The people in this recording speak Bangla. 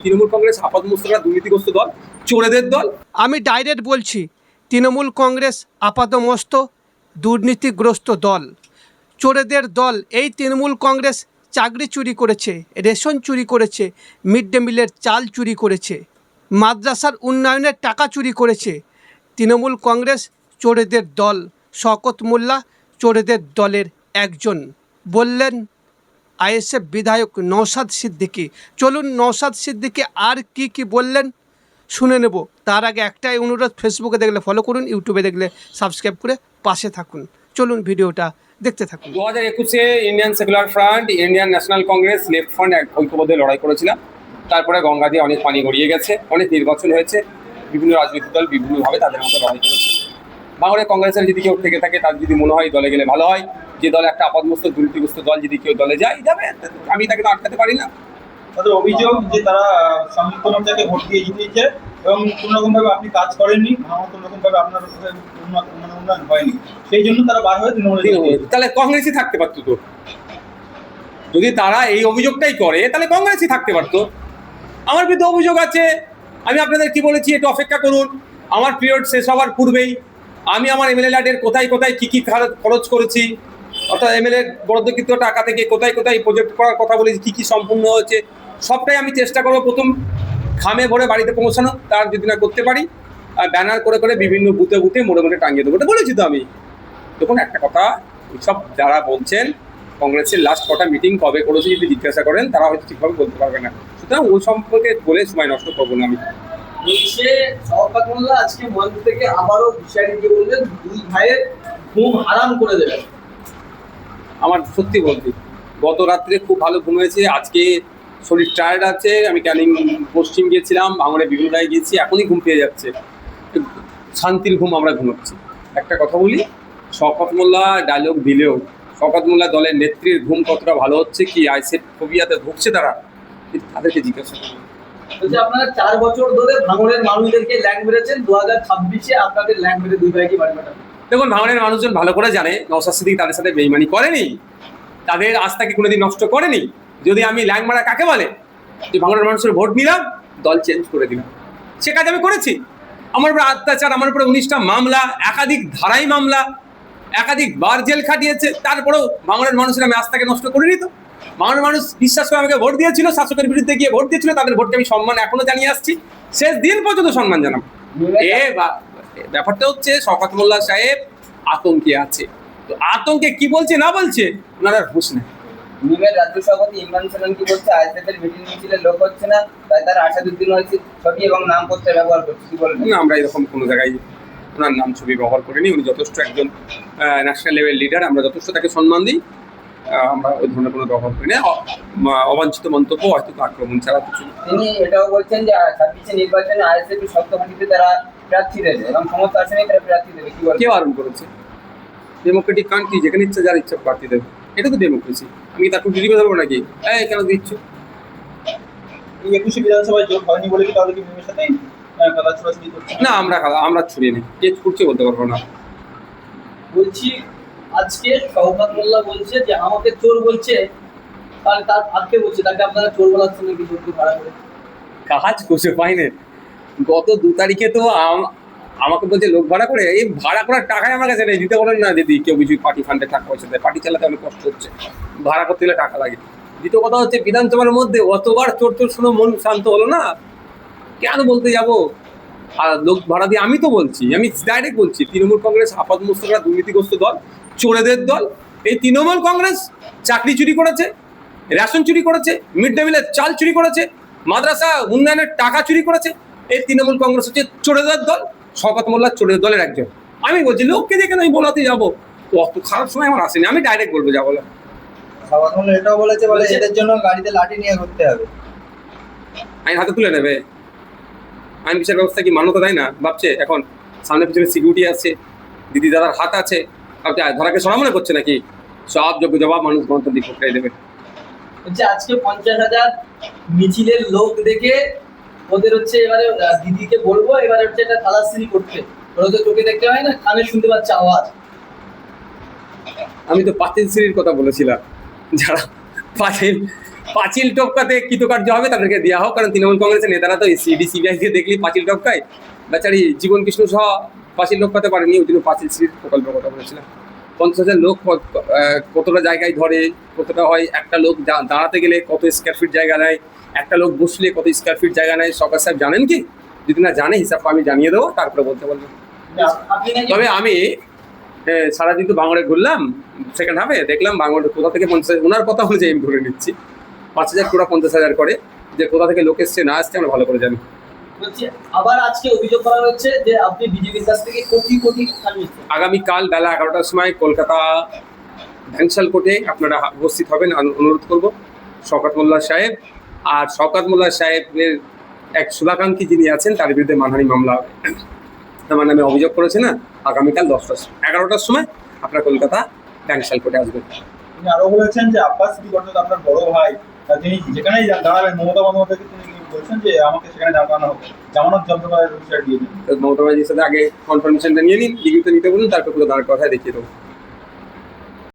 তৃণমূল কংগ্রেস, আপাত মুস্তকরা দুর্নীতিগ্রস্ত দল, চোরেদের দল। আমি ডাইরেক্ট বলছি, তৃণমূল কংগ্রেস আপাতমস্ত দুর্নীতিগ্রস্ত দল। চোরেদের দল, এই তৃণমূল কংগ্রেস চাকরি চুরি করেছে, রেশন চুরি করেছে, মিড ডে মিলের চাল চুরি করেছে, মাদ্রাসার উন্নয়নের টাকা চুরি করেছে। তৃণমূল কংগ্রেস চোরেদের দল, শকত মোল্লা চোরেদের দলের একজন। বললেন আইএসএফ বিধায়ক নৌসাদ সিদ্দিকী। চলুন নৌসাদ সিদ্দিকী আর কি কি বললেন শুনে নেব। তার আগে একটাই অনুরোধ ফেসবুকে দেখলে ফলো করুন ইউটিউবে দেখলে সাবস্ক্রাইব করে পাশে থাকুন। চলুন ভিডিওটা দেখতে থাকুন। দু হাজার একুশে Indian Secular Front Indian National Congress Left Front এক ঐক্যবদ্ধ লড়াই করেছিলাম। তারপরে গঙ্গা দিয়ে অনেক পানি গড়িয়ে গেছে, অনেক নির্বাচন হয়েছে। বিভিন্ন রাজনৈতিক দল বিভিন্নভাবে তাদের মতো লড়াই করেছে। বাংলাদেশ কংগ্রেসের যদি কেউ থেকে থাকে তার যদি মনে হয় দলে গেলে ভালো হয়। যে দলে একটা আপাতমস্ত দুর্নীতিগ্রস্ত দল যদি কেউ দলে যায় যাবে। আমি তাকে তো আটকাতে পারি না। তাদের অভিযোগ যে তারা সংযুক্ত মোর্চাকে ভোট দিয়ে জিতিয়েছে এবং কোনো রকম ভাবে আপনি কাজ করেননি আমার কোনো রকম ভাবে আপনার উন্নয়ন হয়নি। সেই জন্য তারা বার হয়ে তৃণমূলে। তাহলে কংগ্রেসই থাকতে পারতো তো। যদি তারা এই অভিযোগটাই করে তাহলে কংগ্রেসই থাকতে পারতো। আমার বিরুদ্ধে অভিযোগ আছে। আমি আপনাদের কি বলেছি একটু অপেক্ষা করুন। আমার পিরিয়ড শেষ হওয়ার পূর্বেই আমি আমার এমএলএ ল্যাডের কোথায় কোথায় কী কী খরচ- করেছি? অর্থাৎ এমএলএ বরাদ্দকৃত টাকা থেকে কোথায় কোথায় প্রজেক্ট করার কথা বলেছি, কী কী সম্পূর্ণ হয়েছে, সবটাই আমি চেষ্টা করব প্রথম খামে ভরে বাড়িতে পৌঁছানো তার যদি না করতে পারি আর ব্যানার করে করে বিভিন্ন বুথে বুথে মোড়ে মোড়ে টাঙিয়ে দেবো। এটা বলেছি তো আমি। দেখুন, একটা কথা সব যারা বলছেন, কংগ্রেসের লাস্ট কটা মিটিং কবে করেছে যদি জিজ্ঞাসা করেন, তারা হয়তো ঠিকভাবে বলতে পারবে না। সুতরাং ওই সম্পর্কে বলে সময় নষ্ট করব না আমি। বলছে শওকত মোল্লা আজকে মঞ্চ থেকে আবারও গিয়ে বললেন, দুই ভাইয়ের ঘুম হারাম করে দেবেন। আমার সত্যি বলছি গত রাত্রে খুব ভালো ঘুম হয়েছে, আজকে শরীর টায়ার্ড আছে, আমি ক্যানিং পশ্চিম গিয়েছিলাম, ভাঙড়ে বিভিন্ন জায়গায় গিয়েছি, এখনই ঘুম পেয়ে যাচ্ছে। শান্তির ঘুম আমরা ঘুমাচ্ছি। একটা কথা বলি, শওকত মোল্লা ডায়লগ দিলেও, শওকত মোল্লা দলের নেত্রীর ঘুম কতটা ভালো হচ্ছে কি আইসেট ফোবিয়াতে ভুগছে তারা? তাদেরকে জিজ্ঞাসা করুন। বলছে, আপনারা চার বছর ধরে ভাঙড়ের মানুষদেরকে ল্যাং মেরেছেন দু হাজার ছাব্বিশে আপনাদের ল্যাং মেরে দুই ভাইকে বাড়ি পাঠাবেন দেখুন, ভাঙনের মানুষজন ভালো করে জানে নওসাদ সিদ্দিক তাদের সাথে বেইমানি করেনি। তাদের আস্থাকে কোনোদিন নষ্ট করেনি? যদি আমি ল্যাং মারা কাকে বলে? যে ভাঙনের মানুষের ভোট নিলাম, দল চেঞ্জ করে দিলাম। সে কাজ আমি করেছি। আমার উপরে অত্যাচার, আমার উপরে উনিশটা মামলা, একাধিক ধারাই মামলা একাধিক বার জেল খাটিয়েছে, তারপরেও ভাঙনের মানুষের আমি আস্থাকে নষ্ট করিনি তো? ভাঙনের মানুষ বিশ্বাস করে আমাকে ভোট দিয়েছিল শাসকের বিরুদ্ধে গিয়ে ভোট দিয়েছিল তাদের ভোটকে আমি সম্মান এখনও জানিয়ে আসছি। শেষ দিন পর্যন্ত সম্মান জানাব। এ ব্যাপারটা হচ্ছে শওকত মোল্লা সাহেব আতঙ্কে আছে। তো আতঙ্কে কি বলছে না বলছে ওনারা হুশ নেই। নিমের রাজ্য সভাপতি ইমরান সালাম কি বলছে আইএসএফের মিটিং মিছিলের লোক হচ্ছে না তাই তারা আসাদুদ্দিন হয়েছে ছবি এবং নাম করতে ব্যবহার করছে কি বলবেন? না, আমরা এরকম কোনো জায়গায় ওনার নাম ছবি ব্যবহার করিনি উনি যথেষ্ট একজন ন্যাশনাল লেভেল লিডার আমরা যথেষ্ট তাকে সম্মান দিই। আমরা ওই ধরনের কোনো ব্যবহার করি না। অবাঞ্ছিত মন্তব্য হয়তো আক্রমণ ছাড়া কিছু তিনি এটাও বলছেন যে ছাব্বিশে নির্বাচনে আইএসএফ তারা প্রার্থী দেবে এবং সমস্ত আসনে তারা প্রার্থী দেবে। কি বলবেন কে বারণ করেছে? ডেমোক্রেটিক কান্ট্রি যেখানে ইচ্ছা যার ইচ্ছা প্রার্থী দেবে। এটা তো ডেমোক্রেসি। আমি তাকে ডিলিভে ধরবো নাকি? এই কেন দিচ্ছ? এই একুশে বিধানসভায় যোগ হয়নি বলে কি তাহলে কি মিমের সাথে কথা ছোড়াছুড়ি করছে না আমরা আমরা ছড়িয়ে নিই কে করছে বলতে পারব না। বলছি আজকে শওকত মোল্লা বলছে যে, আমাকে চোর বলছে। তাহলে তার ভাবতে বলছে, তাকে আপনারা চোর বলাচ্ছেন নাকি চোরকে ভাড়া করে কাজ করছে পাইনে গত দু তারিখে তো আম- আমাকে বলছে, লোক ভাড়া করে, এই ভাড়া করার টাকাই আমার কাছে নেই। দিতে বলেন না, যদি কেউ কিছু পার্টি ফান্ডে টাকা পয়সা দেয়। পার্টি চালাতে অনেক কষ্ট হচ্ছে। ভাড়া করতে গেলে টাকা লাগে। দ্বিতীয় কথা হচ্ছে, বিধানসভার মধ্যে অতবার চোর চোর শুনে মন শান্ত হলো না? কেন বলতে যাব? আর লোক ভাড়া দিয়ে আমি তো বলছি, আমি ডাইরেক্ট বলছি, তৃণমূল কংগ্রেস, আপাত মুস্তকরা দুর্নীতিগ্রস্ত দল চোরেদের দল। এই তৃণমূল কংগ্রেস চাকরি চুরি করেছে রেশন চুরি করেছে মিড ডে মিলের চাল চুরি করেছে মাদ্রাসা উন্নয়নের টাকা চুরি করেছে। এই তৃণমূল কংগ্রেস হচ্ছে চোরেদের দল শওকত মোল্লা চোরেদের দলের একজন। আমি বলছি লোককে দেখে আমি বলাতে যাব। অত খারাপ সময় আমার আসেনি আমি ডাইরেক্ট বলব যা বলে এটাও বলেছে বলে এদের জন্য গাড়িতে লাঠি নিয়ে ঘুরতে হবে। আইন হাতে তুলে নেবে। আইন বিচার ব্যবস্থা কি মান্যতা দেয় না? ভাবছে এখন সামনে পিছনে সিকিউরিটি আছে দিদি দাদার হাত আছে। আয়, ধরাকে সরা মনে করছে নাকি? সব যোগ্য জবাব মানুষ গণতান্ত্রিক প্রক্রিয়ায় দেবে। বলছে আজকে পঞ্চাশ হাজার মিছিলের লোক দেখে ওদের হচ্ছে এবারে দিদিকে বলব এবারে হচ্ছে একটা তালাশ্রী করতে। ওরা তো চোখে দেখতে হয় না কানে শুনতে পাচ্ছে আওয়াজ। আমি তো পাঁচিল সিঁড়ির কথা বলেছিলাম। যারা পাঁচিল পাঁচিল টপকাতে কৃতকার্য হবে তাদেরকে দেওয়া হোক কারণ তৃণমূল কংগ্রেসের নেতারা তো সিডি সিবিআই কে দেখলি পাঁচিল টপকায়। বেচারি জীবন কৃষ্ণ সহ পাঁচিল টপকাতে পারেনি, ওই জন্য পাঁচিল সিট প্রকল্পের কথা বলেছিলাম। পঞ্চাশ হাজার লোক কতটা জায়গায় ধরে, কতটা হয়, একটা লোক দাঁড়াতে গেলে কত স্কোয়ার ফিট জায়গা নেয়, একটা লোক বসলে কত স্কোয়ার ফিট জায়গা নেয়, সরকার সাহেব জানেন কি? যদি না জানে হিসাব আমি জানিয়ে দেবো, তারপরে বলতে বলব তবে আমি সারাদিন তো বাংলায় ঘুরলাম সেকেন্ড হাফে দেখলাম বাংলাটা কোথা থেকে পঞ্চাশ, ওনার কথা অনুযায়ী আমি ধরে নিচ্ছি। পাঁচ হাজার কোটা পঞ্চাশ হাজার করে, যে কোথা থেকে লোক এসছে, না আসছে, আমরা ভালো করে জানি। আবার আজকে অভিযোগ করা হচ্ছে যে আপনি বিজেপির কাছ থেকে কোটি কোটি আগামীকাল বেলা এগারোটার সময় কলকাতা ভ্যাংশাল কোর্টে আপনারা উপস্থিত হবেন। অনুরোধ করব শওকত মোল্লা সাহেব। আর শওকত মোল্লা সাহেবের এক শুভাকাঙ্ক্ষী যিনি আছেন তার বিরুদ্ধে মানহানি মামলা হবে। আমার নামে অভিযোগ করেছে না আগামীকাল দশটার সময় এগারোটার সময় আপনার কলকাতা ভ্যাংশাল কোর্টে আসবেন। তিনি আরও বলেছেন যে আব্বাস সিটি অর্থাৎ আপনার বড় ভাই তা তিনি যেখানেই দাঁড়াবেন মমতা বন্দ্যোপাধ্যায়কে তিনি বলছেন যে আমাকে সেখানে জানানো হবে। জামানত জব্দ করার বিষয় দিয়ে দিন মমতা ব্যানার্জির সাথে আগে কনফার্মেশনটা নিয়ে নিন, লিখিত নিতে বলুন, তারপর পুরো দাঁড় কথায় দেখিয়ে দেবো।